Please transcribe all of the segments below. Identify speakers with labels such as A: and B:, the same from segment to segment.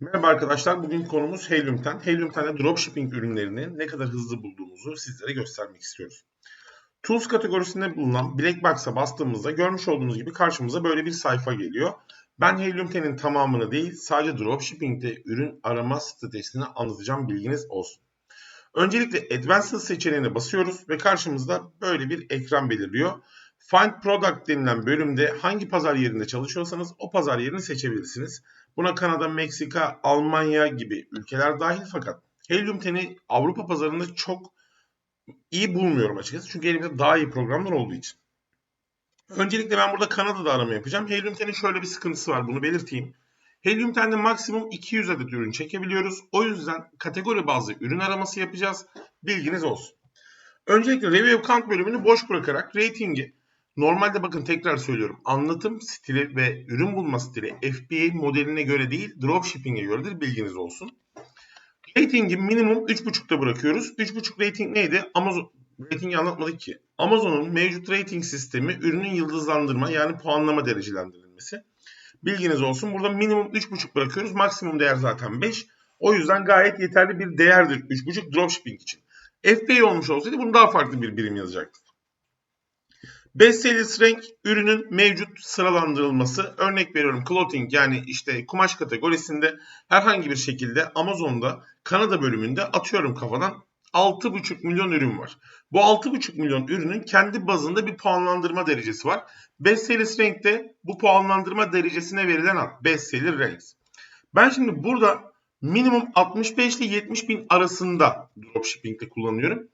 A: Merhaba arkadaşlar. Bugün konumuz Helium'ten. Helium'ten dropshipping ürünlerini ne kadar hızlı bulduğumuzu sizlere göstermek istiyoruz. Tools kategorisinde bulunan Black Box'a bastığımızda görmüş olduğunuz gibi karşımıza böyle bir sayfa geliyor. Ben Helium tamamını değil sadece dropshipping'de ürün arama stratejisini anlatacağım bilginiz olsun. Öncelikle Advanced seçeneğine basıyoruz ve karşımızda böyle bir ekran belirliyor. Find Product denilen bölümde hangi pazar yerinde çalışıyorsanız o pazar yerini seçebilirsiniz. Buna Kanada, Meksika, Almanya gibi ülkeler dahil fakat Helium 10'i Avrupa pazarında çok iyi bulmuyorum açıkçası. Çünkü elimizde daha iyi programlar olduğu için. Öncelikle ben burada Kanada'da arama yapacağım. Helium 10'in şöyle bir sıkıntısı var. Bunu belirteyim. Helium 10'de maksimum 200 adet ürün çekebiliyoruz. O yüzden kategori bazlı ürün araması yapacağız. Bilginiz olsun. Öncelikle Review Count bölümünü boş bırakarak ratingi Normalde bakın tekrar söylüyorum. Anlatım stili ve ürün bulma stili FBA modeline göre değil dropshipping'e göredir. Bilginiz olsun. Rating'i minimum 3.5'ta bırakıyoruz. 3.5 rating neydi? Amazon ratingi anlatmadık ki. Amazon'un mevcut rating sistemi ürünün yıldızlandırma yani puanlama derecelendirilmesi. Bilginiz olsun. Burada minimum 3.5 bırakıyoruz. Maksimum değer zaten 5. O yüzden gayet yeterli bir değerdir 3.5 dropshipping için. FBA olmuş olsaydı bunu daha farklı bir birim yazacaktık. Best Sales Rank ürünün mevcut sıralandırılması. Örnek veriyorum clothing yani işte kumaş kategorisinde herhangi bir şekilde Amazon'da Kanada bölümünde atıyorum kafadan 6,5 milyon ürün var. Bu 6,5 milyon ürünün kendi bazında bir puanlandırma derecesi var. Best Sales Rank'te bu puanlandırma derecesine verilen ad. Best Seller Ranks. Ben şimdi burada minimum 65 ile 70 bin arasında dropshipping'de kullanıyorum.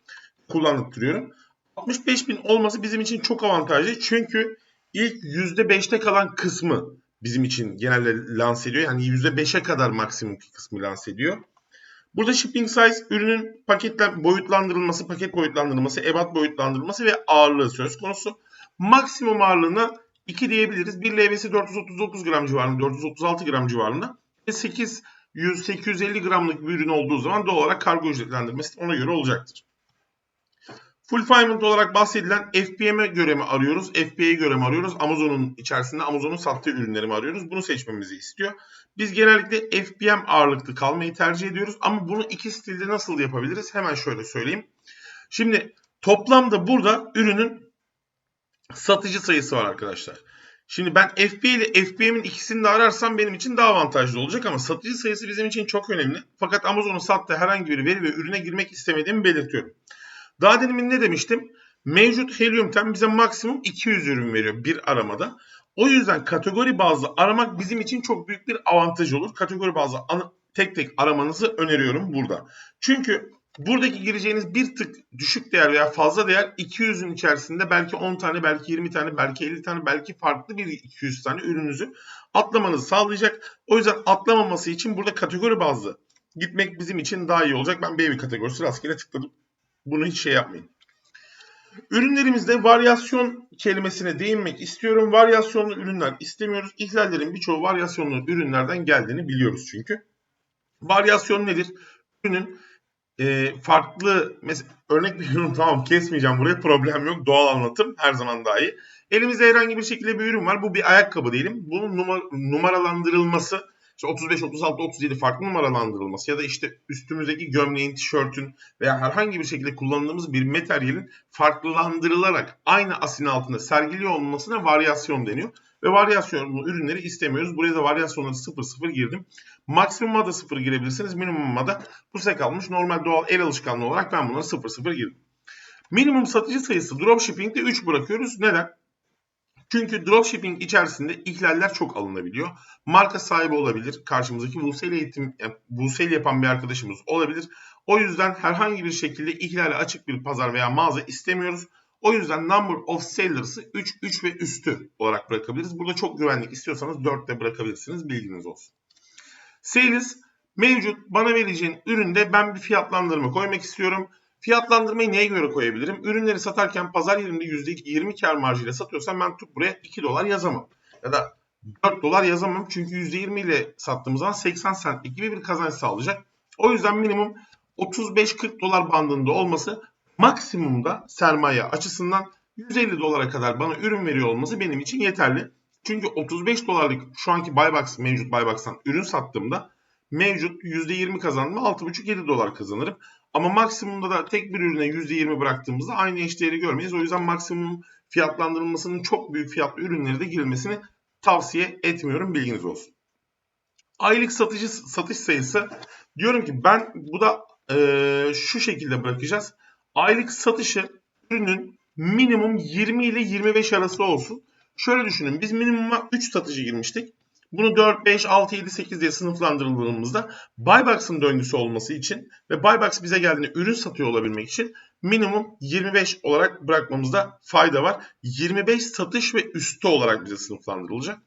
A: Kullandırıyorum. 65 bin olması bizim için çok avantajlı. Çünkü ilk %5'te kalan kısmı bizim için genelde lanse ediyor. Yani %5'e kadar maksimum kısmı lanse ediyor. Burada shipping size ürünün paketle boyutlandırılması, paket boyutlandırılması, ebat boyutlandırılması ve ağırlığı söz konusu. Maksimum ağırlığına 2 diyebiliriz. Bir LV'si 439 gram civarında, 436 gram civarında. Ve 8 100-850 gramlık bir ürün olduğu zaman doğal olarak kargo ücretlendirmesi ona göre olacaktır. Fulfillment olarak bahsedilen FBM'e göre mi arıyoruz? FBA'ye göre mi arıyoruz? Amazon'un içerisinde Amazon'un sattığı ürünleri mi arıyoruz? Bunu seçmemizi istiyor. Biz genellikle FBM ağırlıklı kalmayı tercih ediyoruz. Ama bunu iki stilde nasıl yapabiliriz? Hemen şöyle söyleyeyim. Şimdi toplamda burada ürünün satıcı sayısı var arkadaşlar. Şimdi ben FBA ile FBM'in ikisini de ararsam benim için daha avantajlı olacak ama satıcı sayısı bizim için çok önemli. Fakat Amazon'un sattığı herhangi bir veri ve ürüne girmek istemediğimi belirtiyorum. Daha demin ne demiştim? Mevcut Helium 10 bize maksimum 200 ürün veriyor bir aramada. O yüzden kategori bazlı aramak bizim için çok büyük bir avantaj olur. Kategori bazlı tek tek aramanızı öneriyorum burada. Çünkü buradaki gireceğiniz bir tık düşük değer veya fazla değer 200'ün içerisinde belki 10 tane, belki 20 tane, belki 50 tane, belki farklı bir 200 tane ürününüzü atlamanızı sağlayacak. O yüzden atlamaması için burada kategori bazlı gitmek bizim için daha iyi olacak. Ben baby kategorisi rastgele tıkladım. Bunu hiç şey yapmayın. Ürünlerimizde varyasyon kelimesine değinmek istiyorum. Varyasyonlu ürünler istemiyoruz. İhlallerin birçoğu varyasyonlu ürünlerden geldiğini biliyoruz çünkü. Varyasyon nedir? Ürünün e, farklı mesela örnek veriyorum tamam kesmeyeceğim buraya problem yok. Doğal anlatım her zaman daha iyi. Elimizde herhangi bir şekilde bir ürün var. Bu bir ayakkabı diyelim. Bunun numar numaralandırılması işte 35, 36, 37 farklı numaralandırılması ya da işte üstümüzdeki gömleğin, tişörtün veya herhangi bir şekilde kullandığımız bir materyalin farklılandırılarak aynı asin altında sergiliyor olmasına varyasyon deniyor. Ve varyasyonlu ürünleri istemiyoruz. Buraya da varyasyonları 0 0 girdim. Maksimuma da 0 girebilirsiniz. Minimuma da bu size kalmış. Normal doğal el alışkanlığı olarak ben bunları 0 0 girdim. Minimum satıcı sayısı dropshipping'de 3 bırakıyoruz. Neden? Çünkü dropshipping içerisinde ihlaller çok alınabiliyor. Marka sahibi olabilir. Karşımızdaki Wholesale eğitim, yani Wholesale yapan bir arkadaşımız olabilir. O yüzden herhangi bir şekilde ihlale açık bir pazar veya mağaza istemiyoruz. O yüzden number of sellers'ı 3, 3 ve üstü olarak bırakabiliriz. Burada çok güvenlik istiyorsanız 4 de bırakabilirsiniz. Bilginiz olsun. Sales mevcut bana vereceğin üründe ben bir fiyatlandırma koymak istiyorum. Fiyatlandırmayı neye göre koyabilirim? Ürünleri satarken pazar yerinde %20 kar marjıyla satıyorsam ben tutup buraya 2 dolar yazamam. Ya da 4 dolar yazamam çünkü %20 ile sattığım zaman 80 centlik gibi bir kazanç sağlayacak. O yüzden minimum 35-40 dolar bandında olması maksimumda sermaye açısından 150 dolara kadar bana ürün veriyor olması benim için yeterli. Çünkü 35 dolarlık şu anki Buybox mevcut Buybox'tan ürün sattığımda mevcut %20 kazandım 6,5-7 dolar kazanırım. Ama maksimumda da tek bir ürüne %20 bıraktığımızda aynı eşdeğeri görmeyiz. O yüzden maksimum fiyatlandırılmasının çok büyük fiyatlı ürünlere de girilmesini tavsiye etmiyorum. Bilginiz olsun. Aylık satıcı satış sayısı diyorum ki ben bu da e, şu şekilde bırakacağız. Aylık satışı ürünün minimum 20 ile 25 arası olsun. Şöyle düşünün biz minimuma 3 satıcı girmiştik. Bunu 4, 5, 6, 7, 8 diye sınıflandırdığımızda Buybox'ın döngüsü olması için ve Buybox bize geldiğinde ürün satıyor olabilmek için minimum 25 olarak bırakmamızda fayda var. 25 satış ve üstü olarak bize sınıflandırılacak.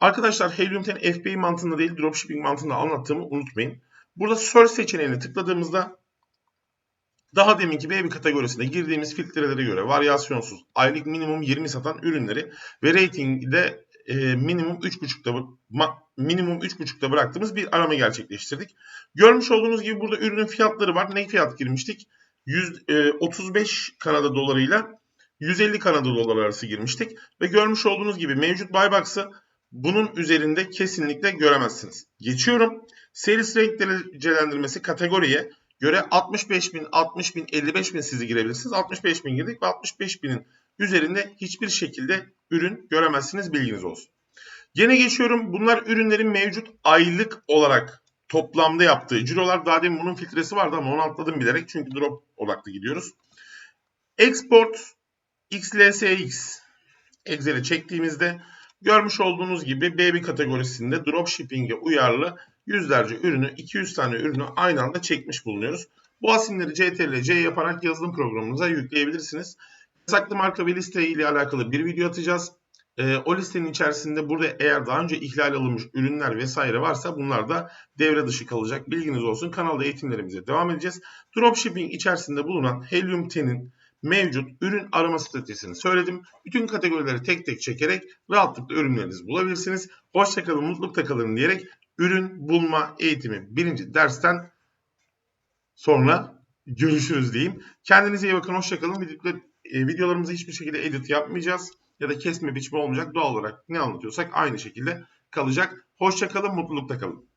A: Arkadaşlar Helium 10 FBA mantığında değil dropshipping mantığında anlattığımı unutmayın. Burada search seçeneğine tıkladığımızda daha deminki baby kategorisine girdiğimiz filtrelere göre varyasyonsuz aylık minimum 20 satan ürünleri ve ratingde e, minimum 3.5'da minimum 3.5'da bıraktığımız bir arama gerçekleştirdik. Görmüş olduğunuz gibi burada ürünün fiyatları var. Ne fiyat girmiştik? 100, e, 35 Kanada dolarıyla 150 Kanada dolar arası girmiştik. Ve görmüş olduğunuz gibi mevcut buybox'ı bunun üzerinde kesinlikle göremezsiniz. Geçiyorum. Sales rank derecelendirmesi kategoriye göre 65 bin, 60 bin, 55 bin sizi girebilirsiniz. 65 bin girdik ve 65 binin üzerinde hiçbir şekilde ürün göremezsiniz bilginiz olsun. Gene geçiyorum. Bunlar ürünlerin mevcut aylık olarak toplamda yaptığı cirolar. Daha demin bunun filtresi vardı ama onu atladım bilerek çünkü drop odaklı gidiyoruz. Export XLSX Excel'e çektiğimizde görmüş olduğunuz gibi baby kategorisinde dropshipping'e uyarlı yüzlerce ürünü, 200 tane ürünü aynı anda çekmiş bulunuyoruz. Bu asimleri CTRL C yaparak yazılım programınıza yükleyebilirsiniz. Yasaklı marka ve liste ile alakalı bir video atacağız. E, o listenin içerisinde burada eğer daha önce ihlal alınmış ürünler vesaire varsa bunlar da devre dışı kalacak. Bilginiz olsun. Kanalda eğitimlerimize devam edeceğiz. Dropshipping içerisinde bulunan Helium 10'in mevcut ürün arama stratejisini söyledim. Bütün kategorileri tek tek çekerek rahatlıkla ürünlerinizi bulabilirsiniz. Hoşçakalın, mutlulukta kalın diyerek ürün bulma eğitimi birinci dersten sonra görüşürüz diyeyim. Kendinize iyi bakın, hoşçakalın. E, videolarımızı hiçbir şekilde edit yapmayacağız ya da kesme biçme olmayacak. Doğal olarak ne anlatıyorsak aynı şekilde kalacak. Hoşçakalın, mutlulukta kalın.